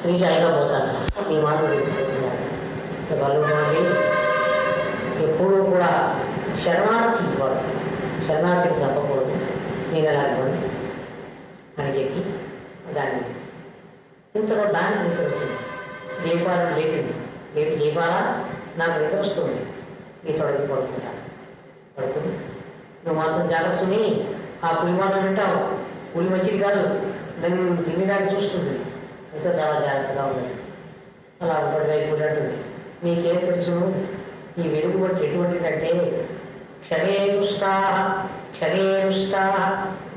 శ్రీశైలం పోతాను. ఈ మాట వాళ్ళు వాళ్ళు ఎప్పుడూ కూడా శరణార్థి వాడు శరణార్థిని చంపకూడదు. నేను ఎలాగని అని చెప్పి దాన్ని ఇంతలో దాన్ని నిద్ర వచ్చింది. దీపాలను లేపింది. లేపి దీపాల? నాకు నిద్ర వస్తుంది. నీ తొడగి పడుకుంటాను పడుకుని నువ్వు మాత్రం జాగ్రత్త ఆ పులి మాటలు వింటావు. పులి మంచిది కాదు. దాన్ని నువ్వు తినడానికి చూస్తుంది. ఇంకా చాలా జాగ్రత్తగా ఉండండి అలా ఒకటిగా అయిపోయినట్టుంది మీకేం తెలుసు? ఈ వెలుగు వంటి ఎటువంటిదంటే క్షణే దుష్టా క్షణే దుష్టా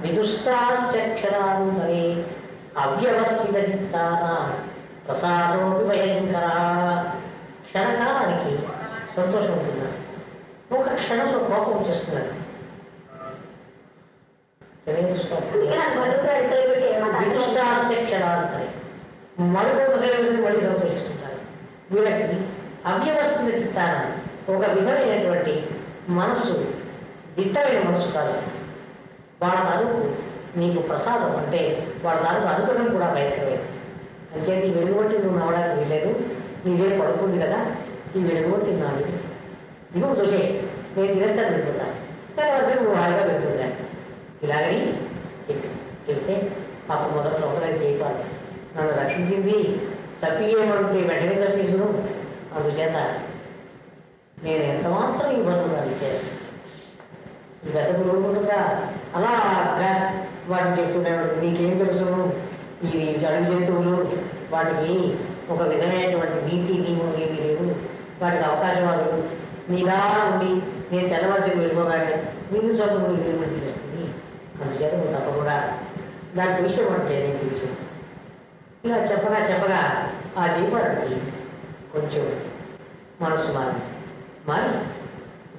విదుష్టాక్షరాంతరే అవ్యవస్థిత చిత్తానా ప్రసాదోపి భయంకర. క్షణకాలానికి సంతోషం ఉంటుందా? ఒక క్షణంలో కోపం వచ్చేస్తున్నాడు క్షణే దుష్టా విదుష్టాక్షరాంతరే మళ్ళీ సంతోషిస్తుంటారు. వీళ్ళకి అవ్యవస్థిత చిత్తాన ఒక విధమైనటువంటి మనస్సు దిట్టమైన మనస్సు కాదు. వాళ్ళ తాలూకు నీకు ప్రసాదం అంటే వాళ్ళ తాలూకు అనుగ్రహం కూడా భయంకరమే. అంటే నీ వెలుగుబట్టి నువ్వు నవ్వడానికి వీలేదు నీదే పడుకుంది కదా ఈ వెలుగుబట్టి నాది ఇదిగో చూసే నేను తినేస్తాను వెళ్ళిపోతాను తర్వాత నువ్వు హాయిగా వెళ్ళిపోతాను ఇలాగని చెప్పి చెప్తే పాప మొదట్లో ఒకరైతే చేయకూడదు నన్ను రక్షించింది. చప్పియేమంటే వెంటనే తప్పించను అందుచేత నేను ఎంతమాత్రం ఈ పనులు ఇచ్చేది ఈ వెతకు లోకుండా అలాగా వాటిని చెప్తున్నాడు నీకేం తెలుసును ఈ అడుగు జంతువులు. వాటికి ఒక విధమైనటువంటి నీతి నియమం ఏమీ లేవు వాటికి అవకాశవాదు నీలా ఉండి నేను తెల్లవారిసరికి వెళ్ళిపోగానే నిన్ను చదువు వెళ్ళిపోయి చేస్తుంది. అందుచేత నువ్వు తప్పకుండా దాని విషయం అంటే నేను తెలుసు ఇలా చెప్పగా చెప్పగా ఆ దీపానికి కొంచెం మనసు మారి మారి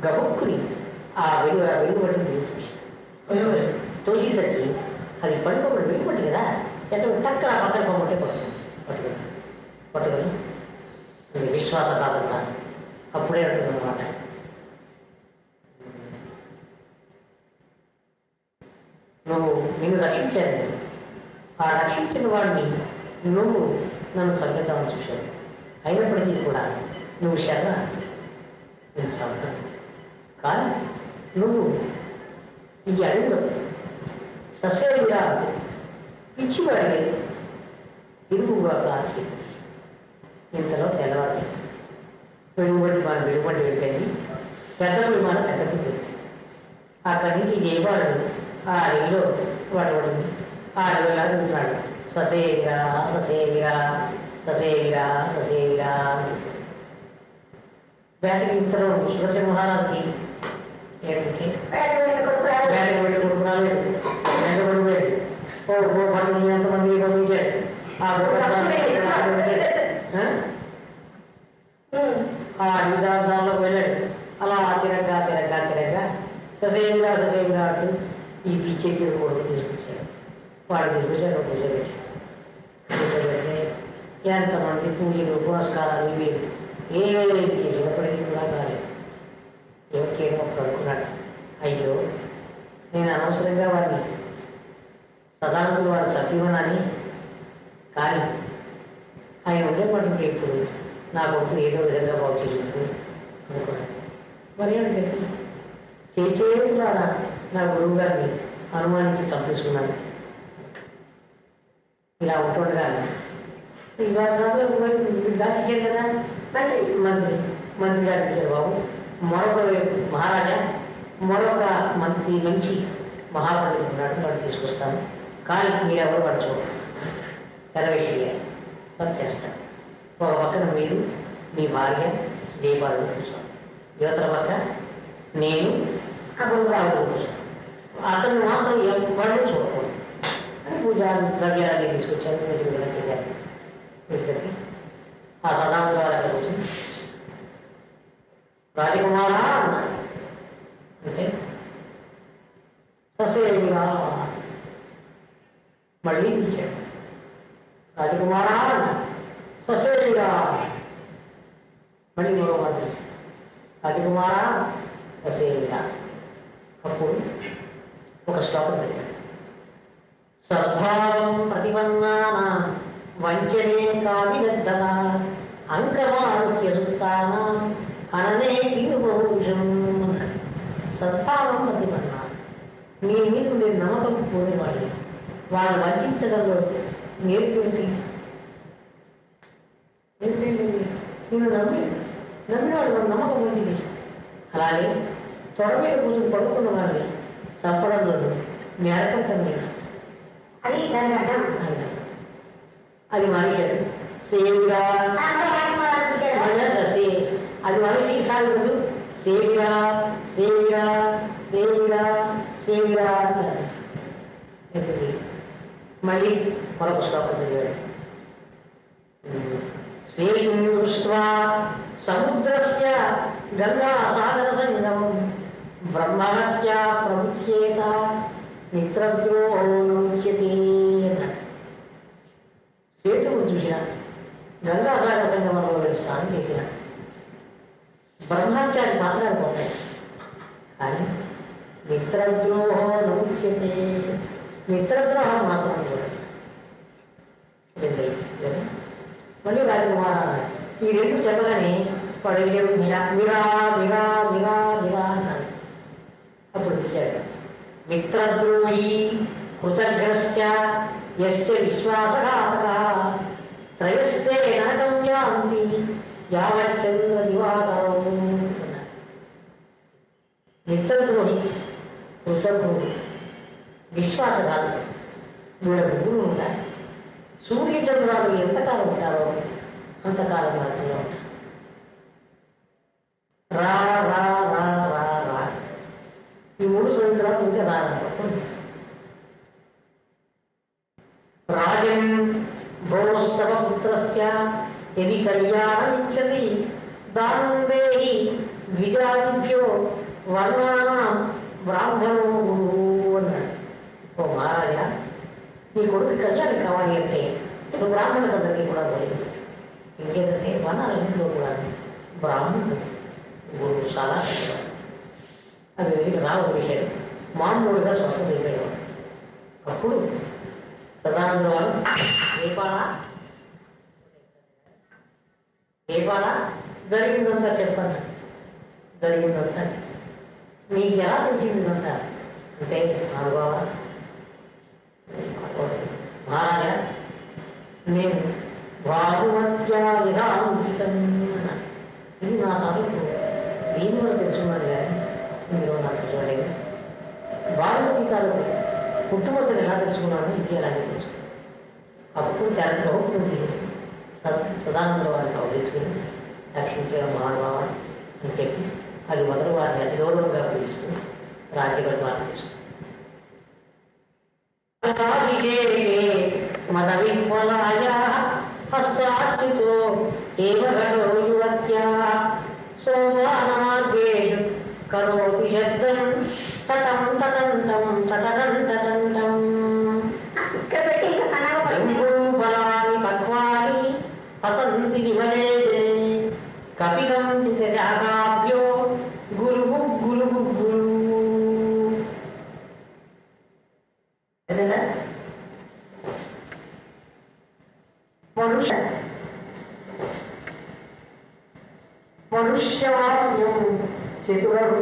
గబుక్కుని ఆ వెలుగుబడిని చూసి తోసేసరికి అది పడుకోబడి వెలుగుబడి కదా? ఎట్లా టక్కన ఆ పక్కన పోమంటే పట్టుకుని పట్టుకుని అది విశ్వాసపాతంగా అప్పుడే ఉంటుందన్నమాట నువ్వు నిన్ను రక్షించాను. ఆ రక్షించిన వాడిని నువ్వు నన్ను చంపుతామని చూశావు అయినప్పటికీ కూడా నువ్వు శరణార్థి నేను చంపను. కానీ నువ్వు ఈ అడవిలో సస్యలుగా పిచ్చివాడికి తిరుగు కాల్చి ఇంతలో తెల్లవారు వెలుగుబడి మన వెలుగుబడి వెళ్ళింది పెద్ద విమానం పెద్ద వెళ్ళింది అక్కడి నుంచి జయబాలుడు ఆ అడవిలో పడబడింది ఆ అడవిలా తిరుగుతున్నాడు ససేవిరా ససేవిరా ససేవిరా ససేవిరా అని. వేటకి ఇంతలో సుదర్శన మహారాజుకి ఏంటంటే వేటకి వెళ్ళి కొడుకు రాలేదు వెంట పడిపోయాడు ఓ ఓ పన్ను ఎంతమంది పంపించాడు ఆ ఆ? ఆ నిజాంలోకి వెళ్ళాడు అలా తిరగ్గా తిరగ్గా తిరగ్గా ససేమిగా ససేమిగా అంటూ ఈ పిచ్చే తీరు కొడుకు తీసుకొచ్చాడు వాడు తీసుకొచ్చాడు పూజ పెట్టాడు పూజ పెడితే ఎంతమంది పూజలు పురస్కారాలు ఇవి ఏం చేసినప్పటికీ కూడా కాలేదు. ఏం చేయడం ఒకడు అనుకున్నాడు. అయ్యో నేను అనవసరంగా వాడిని సదానంతులు వాడు చట్టివనని కానీ ఆయన ఉండేటువంటి ఇప్పుడు నా కొడుకు ఏదో విధంగా బాగు చేసుకుంటూ అనుకున్నాడు. మరి ఏంటి చేతులారా నా గురువు గారిని అనుమానించి చంపేసుకున్నాను ఇలా ఉంటుండగా ఇవాళ కాదు కదా? మళ్ళీ మంత్రి మంత్రి గారు ఇచ్చారు బాబు. మరొక మహారాజా మరొక మంత్రి మంచి మహాపండితుడు ఉన్నాడు వాడు తీసుకొస్తాను. కానీ మీరెవరు పడుచుకోండి తెరవేసి పని చేస్తాను ఒక పక్కన మీరు మీ భార్య దీపాలు కూర్చోండి యువతల పక్క నేను అక్కడ కాదు అతను మాత్రం ఎవ్వడూ చూడకూడదు. అని పూజ ద్రవ్యాలన్నీ తీసుకొచ్చాను మీరు కూడా చేశారు వచ్చేసరికి ఆ సదాంత గారు అక్కడ కూర్చొని రాజకుమారా అన్నాడు అంటే ససేమిగా మళ్ళీ ఇచ్చాడు రాజకుమారా అన్నాడు ససేమిగా మళ్ళీ మరో మాట ఇచ్చాడు రాజకుమారా ససేమిగా అప్పుడు ఒక శ్లోకం తెలిపాడు సద్భావం ప్రతిపన్నాన వంచనే కావిదగ్ధత అంకమారుహ్యసుత్తానం అననే కిను బహుశం సత్తానం నీ మీద ఉండే నమ్మకం పోదేవాడి వాళ్ళు వంచడంలో నేర్పేసి ఏంటండి నేను నమ్మి నమ్మినవాడు మన నమ్మకం ఉంది అలాగే త్వర మీద కూర్చొని పడుకున్న వాడిని చంపడంలో నేరకంతం లేదు. అది దాని అర్థం అన్నాడు. అది మనిషాడు సేవిగా అది మనిషి సాగుతుంది సేవిగా సేవిగా సేవిగా సేవిగా అన్నాడు. ఎందుకు? మళ్ళీ మరొక శ్లోకం చదివాడు శ్రీం దృష్ట్వా సముద్రస్య గంగా సాగర సంగమం బ్రహ్మహత్యా బ్రహ్మహత్యాన్ని మాత్రాలు కానీ మిత్రద్రోహం నముచ్యతే మిత్రద్రోహం మాత్రం కూడా రెండే సరే? మళ్ళీ రాజకుమార ఈ రెండు చెప్పగానే వాడు వెళ్ళేవు మిరా మిరా మిరా మిరా మిరా అన్నాడు. అప్పుడు పిలిచాడు మిత్రద్రోహి కృతజ్ఞశ్చ యశ్చ విశ్వాసఘాతక త్రయస్తే నరకం యాంతి. యావచ్చంద్ర దివాకరం అన్నాడు మిత్రద్రోహి కృతజ్ఞుడు విశ్వాసఘాతకుడు వీళ్ళ ముగ్గురు ఉంటారు సూర్య చంద్రాలు ఎంతకాలం ఉంటారో అంతకాలం నరకంలో ఉంటారు యది कल्याणमिच्छति दानं देहि ద్విజాదిభ్యో వర్ణానాం బ్రాహ్మణో గురువు అన్నాడు ఓ మహారాజా నీ కొడుకు కళ్యాణం కావాలి అంటే నువ్వు బ్రాహ్మణులందరికీ కూడా పోలేదు ఇంకేంటంటే వనాలన్నింటిలో కూడా బ్రాహ్మణుడు గురువు చాలా అది వెళ్ళి రావు చేశాడు మామూలుగా స్వస్థత అయిపోయాడు అప్పుడు సదానంద వారు దీపాల దీపాల జరిగిందంతా చెప్పండి. జరిగిందంతా మీకు ఎలా తెలిసిందంతా? అంటే అనుభవ మహారాజా నేను బాహుమత్యాయుధాంచితం ఇది నా తాలూకు దీని వల్ల తెలుసుకున్నాను కానీ మీరు నాకు చూడలేదు బాగుమతి తాలూకు పుట్టుమచ్చలు ఎలా తెలుసుకున్నాను ఇది ఎలాగే తెలుసుకున్నాను అప్పుడు తెరచి గౌరవం తీసి సదానంద వారిని అవగించుకుని రక్షించడం మహానుభావ అని చెప్పి అది మొదలు వారిని అతి గౌరవంగా పిలుస్తూ రాజ్యవర్గాన్ని పిలుస్తుంది మద విహ్వలాయ హస్తాచ్యుతో ఏవ ఘటో యువత్యా సోమానమార్గేషు కరోతి శబ్దం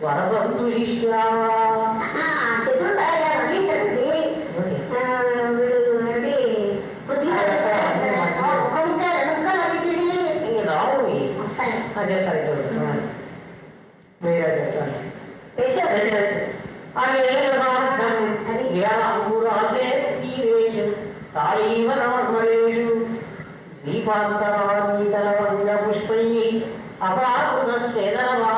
ఉపాంత విద్యో గురుదక్షిణార్థి కౌశ ప్రమేదే వరదంతు శిష్యా చతుర్థాయ నవీకరణి వీడు పృథ్వీ ఒక ముక్క రెండు ముక్కలు వదిలించి ఇంక రావు ఇవి. వస్తాయి అది చెప్తారు చూడు మీరు అది చెప్తాను వేసావు అనేకదార్థం వ్యాపురాసే స్థిరేషు తాళీవ నవర్మలేషు ద్వీపాంతరానీతరవంగ పుష్పై అపాకృత స్వేదనవా